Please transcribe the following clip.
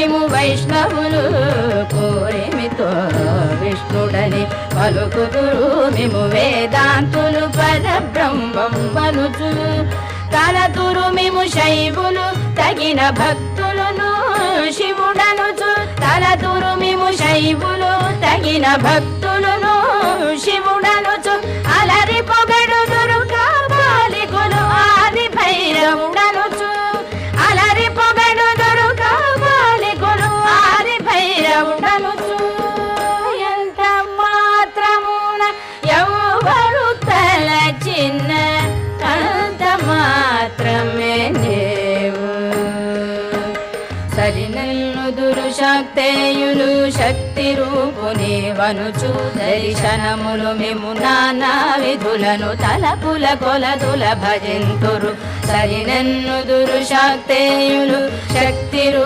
మిము వైష్ణవులు కోరిమితో విష్ణుడని పలుకుదురు. మేము వేదాంతులు పరబ్రహ్మం మనుచు తలతురు మేము శైవులు తగిన భక్తులను శివుడనుచు. తలతురు మేము శైవులు తగిన భక్తు అంత మాత్రమే నీవు సరినల్లు దురుశక్తేయులు శక్తి రూపుని వనుచు దర్శనములు మేము నానా విధులను తలపుల కొలదుల భజింతురు. సరినన్ను దురుశక్తేయులు శక్తి రూ